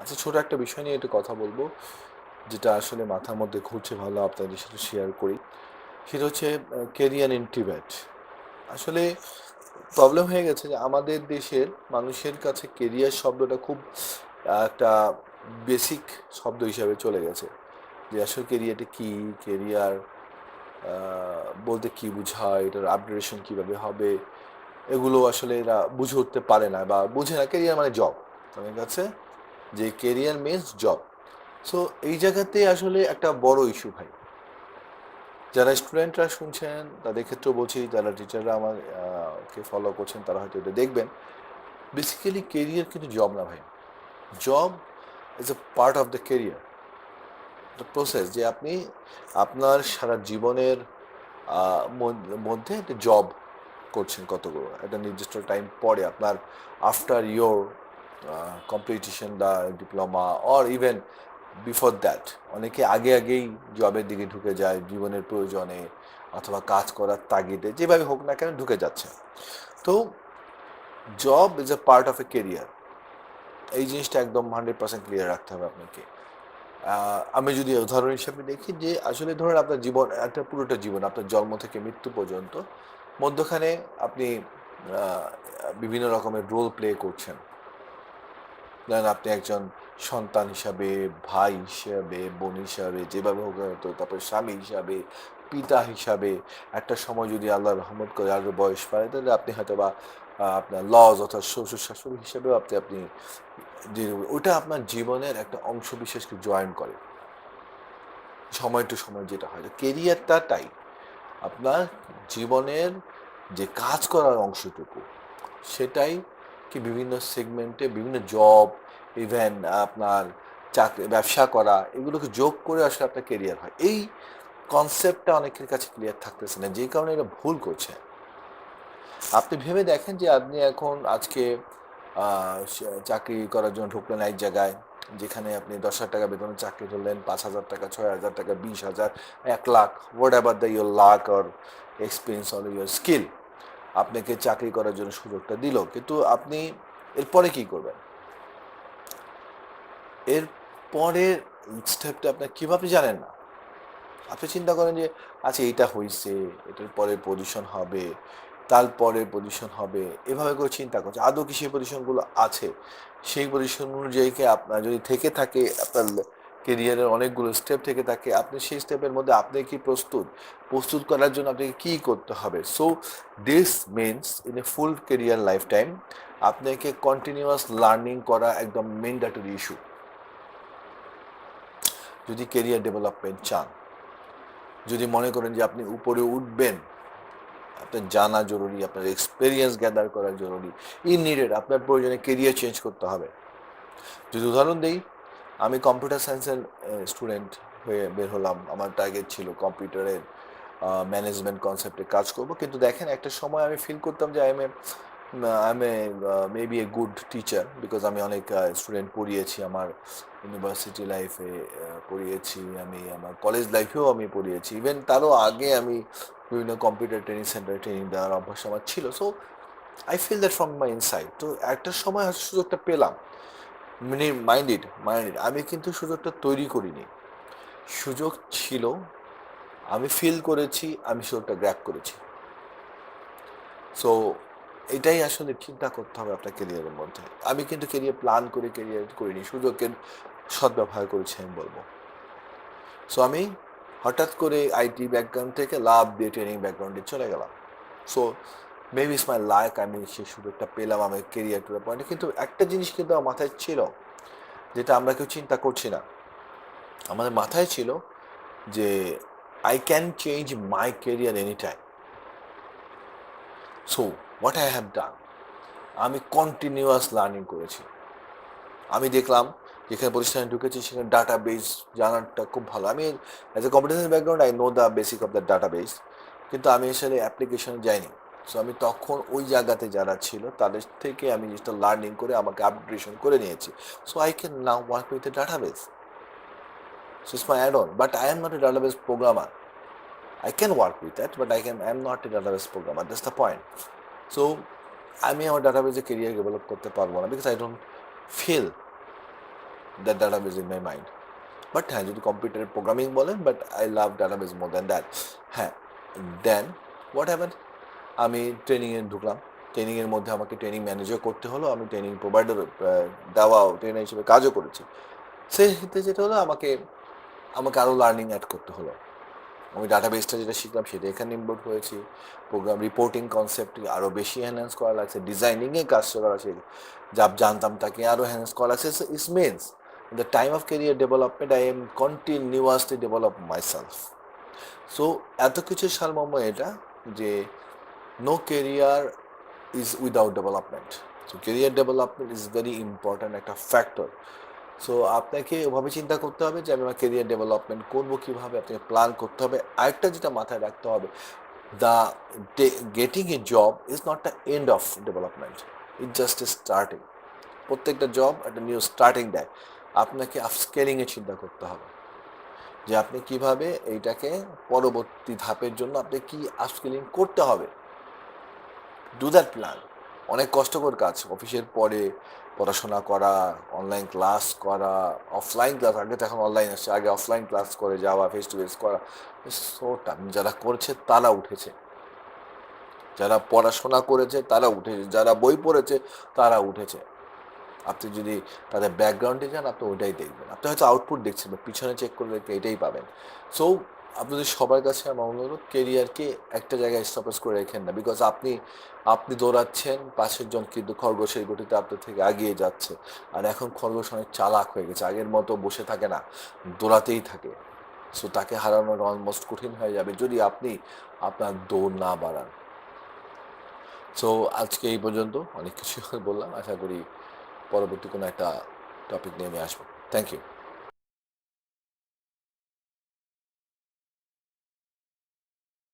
আচ্ছা ছোট একটা বিষয় নিয়ে একটু কথা বলব, যেটা আসলে মাথার মধ্যে ঘুরছে ভালো আপনাদের সাথে শেয়ার করি। সেটা হচ্ছে কেরিয়ার ইন্টিমেট আসলে প্রবলেম হয়ে গেছে যে আমাদের দেশের মানুষের কাছে কেরিয়ার শব্দটা খুব একটা বেসিক শব্দ হিসাবে চলে গেছে। যে আসলে কেরিয়ারটা কি? কেরিয়ার বলতে কি বোঝায়? এটার আপগ্রেডেশন কীভাবে হবে? এগুলো আসলে এরা বুঝে উঠতে পারে না বা বুঝে না। কেরিয়ার মানে জব আমার কাছে যে কেরিয়ার মিনস জব সো এই জায়গাতে আসলে একটা বড় ইস্যু ভাই। যারা স্টুডেন্টরা শুনছেন, তাদের ক্ষেত্রেও বলছি, যারা টিচাররা আমার কে ফলো করছেন, তারা হয়তো এটা দেখবেন। বেসিক্যালি কেরিয়ার কিন্তু জব না ভাই। Job is a part of the career process যে আপনি আপনার সারা জীবনের মধ্যে একটা জব করছেন কতগুলো। একটা নির্দিষ্ট টাইম পরে আপনার after your competition the diploma or even before that অনেকে আগে আগেই জবের দিকে ঢুকে যায়, জীবনের প্রয়োজনে অথবা কাজ করার তাগিদে, যেভাবে হোক না কেন ঢুকে যাচ্ছে। তো job is a part of a career এই জিনিসটা একদম হান্ড্রেড পার্সেন্ট ক্লিয়ার রাখতে হবে আপনাকে। আমি যদি উদাহরণ হিসেবে দেখি যে, আসলে ধরুন আপনার জীবন, একটা পুরোটা জীবন, আপনার জন্ম থেকে মৃত্যু পর্যন্ত, মধ্যখানে আপনি বিভিন্ন রকমের রোল প্লে করছেন। ধরেন আপনি একজন সন্তান হিসাবে, ভাই হিসাবে, বোন হিসাবে, যেভাবে হোক না তো তারপরে স্বামী হিসাবে, পিতা হিসাবে একটা সময় যদি আল্লাহ রহমত করে আরও বয়স পায় তাহলে আপনি হয়তো বা আপনার লজ অর্থাৎ শ্বশুর শাশুড়ি হিসাবেও আপনি আপনি ওটা আপনার জীবনের একটা অংশ বিশেষকে জয়েন করে। সময় টু সময় যেটা হয়। কেরিয়ারটা তাই আপনার জীবনের যে কাজ করার অংশটুকু, সেটাই কি বিভিন্ন সেগমেন্টে বিভিন্ন জব ইভেন আপনার চাকরি, ব্যবসা করা, এগুলোকে যোগ করে আসলে আপনার কেরিয়ার হয়। এই কনসেপ্টটা অনেকের কাছে ক্লিয়ার থাকতেছে না, যে কারণে এটা ভুল করছে। আপনি ভেবে দেখেন যে আপনি এখন আজকে চাকরি করার জন্য ঢুকলেন এক জায়গায়, যেখানে আপনি দশ হাজার টাকা বেতনে চাকরি করলেন, পাঁচ হাজার টাকা, ছয় হাজার টাকা, বিশ হাজার, এক lakh whatever the your luck or experience or your skill আপনাকে চাকরি করার জন্য সুযোগটা দিল। কিন্তু আপনি এরপরে কি করবেন? এর পরের স্টেপটা আপনার কীভাবে জানেন না? আপনি চিন্তা করেন যে আচ্ছা এটা হয়েছে এটার পরে পজিশন হবে তারপরে পজিশন হবে। এভাবে করে চিন্তা করছে। আদৌ কি সেই পজিশনগুলো আছে? সেই পজিশন অনুযায়ী আপনার যদি থেকে থাকে, আপনার কেরিয়ারের অনেকগুলো স্টেপ থেকে থাকে আপনি সেই স্টেপের মধ্যে আপনি কি প্রস্তুত? প্রস্তুত করার জন্য আপনাকে কি করতে হবে? So this means in a full career life time আপনাকে কন্টিনিউয়াস লার্নিং করা একদম মেন্ডাটরি ইস্যু যদি কেরিয়ার ডেভেলপমেন্ট চান, যদি মনে করেন যে আপনি উপরে উঠবেন, আপনার জানা জরুরি, আপনার এক্সপিরিয়েন্স গ্যাদার করা জরুরি ইন নিডেড আপনার প্রয়োজনে কেরিয়ার চেঞ্জ করতে হবে। যদি উদাহরণ দিই আমি কম্পিউটার সায়েন্সের স্টুডেন্ট হয়ে বের হলাম। আমার টার্গেট ছিল কম্পিউটারের ম্যানেজমেন্ট কনসেপ্টে কাজ করব। কিন্তু দেখেন, একটা সময় আমি ফিল করতাম যে I am a I am a maybe a good teacher because আমি অনেক স্টুডেন্ট পড়িয়েছি আমার ইউনিভার্সিটি লাইফে পড়িয়েছি আমি, আমার কলেজ লাইফেও আমি পড়িয়েছি। ইভেন তারও আগে আমি বিভিন্ন কম্পিউটার ট্রেনিং সেন্টারে ট্রেনিং দেওয়ার অভ্যাস আমার ছিল। So I feel that from my inside তো একটা সময় সুযোগটা পেলাম। মাইন্ডেড মাইন্ডেড আমি কিন্তু সুযোগটা তৈরি করিনি। সুযোগ ছিল, আমি ফিল করেছি, আমি সুযোগটা গ্র্যাপ করেছি। সো এটাই আসলে চিন্তা করতে হবে আপনার কেরিয়ারের মধ্যে। আমি কিন্তু কেরিয়ার প্ল্যান করে কেরিয়ার করিনি। সুযোগের সদ্ব্যবহার করেছি, আমি বলব। সো আমি হঠাৎ করে আইটি ব্যাকগ্রাউন্ড থেকে লাভ দিয়ে ট্রেনিং ব্যাকগ্রাউন্ডে চলে গেলাম। So maybe is my like আমি সেই সুযোগটা পেলাম আমার কেরিয়ার টু পয়েন্টে কিন্তু একটা জিনিস কিন্তু আমার মাথায় ছিল, যেটা আমরা কেউ চিন্তা করছি না। আমাদের মাথায় ছিল যে I can change my career any time so what I have done আমি কন্টিনিউয়াস লার্নিং করেছি। আমি দেখলাম, যেখানে প্রতিষ্ঠানে ঢুকেছি, সেখানে ডাটা বেস জানাটা খুব ভালো। আমি as a competition background I know the basic of the data base কিন্তু আমি আসলে অ্যাপ্লিকেশনে যাইনি। সো আমি তখন ওই জায়গাতে যারা ছিল তাদের থেকে আমি জিনিসটা লার্নিং করে আমাকে আপগ্রেডেশন করে নিয়েছি। So I can now work with a data base so it's my add on but I am not a data base programmer I can work with that, but I can I'm not a database programmer. That's the point. So আমি আমার ডাটাবেসে career develop করতে পারব না because I don't feel that database in my mind but হ্যাঁ যদি কম্পিউটারের programming বলেন but I love database more than that হ্যাঁ দেন হোয়াট হ্যাপেন আমি ট্রেনিংয়ে ঢুকলাম। ট্রেনিংয়ের মধ্যে আমাকে ট্রেনিং ম্যানেজও করতে হলো। আমি ট্রেনিং প্রোভাইডার দেওয়াও ট্রেনার হিসেবে কাজও করেছি। সেক্ষেত্রে যেটা হলো, আমাকে আমাকে আরও লার্নিং অ্যাড করতে হলো। আমি ডাটাবেসটা যেটা শিখলাম, সেটা এখানে ইম্পোর্ট হয়েছি প্রোগ্রাম রিপোর্টিং কনসেপ্ট আরও বেশি এনহ্যান্স করা লাগছে। ডিজাইনিংয়ে কাজ করা আছে। যা জানতাম, তাকে আরও এনহ্যান্স করা লাগছে। Is means in the time of career development, i am develop develop myself. So এত কিছু সারমর্ম এটা যে no career is without development so career development is very important একটা ফ্যাক্টর সো আপনাকে ওভাবে চিন্তা করতে হবে যে, আমি আমার কেরিয়ার ডেভেলপমেন্ট করব কীভাবে, আপনাকে প্ল্যান করতে হবে। আরেকটা যেটা মাথায় রাখতে হবে the getting a job is not the end of development it just a starting প্রত্যেকটা জব একটা নিউ স্টার্টিং দেয়। আপনাকে আপস্কেলিংয়ে চিন্তা করতে হবে। যে, আপনি কীভাবে এইটাকে পরবর্তী ধাপের জন্য আপনি কি আপস্কেলিং করতে হবে? ডু দ্যাট প্ল্যান অনেক কষ্টকর কাজ। অফিসের পরে পড়াশোনা করা অনলাইন ক্লাস করা অফলাইন ক্লাস আগে তো এখন অনলাইন আসছে। আগে অফলাইন ক্লাস করে যাওয়া ফেস টু ফেস করা। সো সোটা যারা করছে তারা উঠেছে। যারা পড়াশোনা করেছে তারা উঠেছে। যারা বই পড়েছে তারা উঠেছে। আপনি যদি তাদের ব্যাকগ্রাউন্ডে যান, আপনি ওইটাই দেখবেন। আপনি হয়তো আউটপুট দেখছেন বা পিছনে চেক করলে এটাই পাবেন। সো আপনাদের সবার কাছে আমার অনুরোধ কেরিয়ারকে একটা জায়গায় স্টপেজ করে রেখেন না। বিকজ আপনি আপনি দৌড়াচ্ছেন, পাশের জন কিন্তু খরগোশের গতিতে আপনার থেকে এগিয়ে যাচ্ছে। আর এখন খরগোশ অনেক চালাক হয়ে গেছে, আগের মতো বসে থাকে না, দৌড়াতেই থাকে। সো তাকে হারানোর অলমোস্ট কঠিন হয়ে যাবে যদি আপনি আপনার দৌড় না বাড়ান। সো আজকে এই পর্যন্ত অনেক কিছু বললাম, আশা করি পরবর্তী কোনো একটা টপিক নিয়ে আমি আসব। Thank you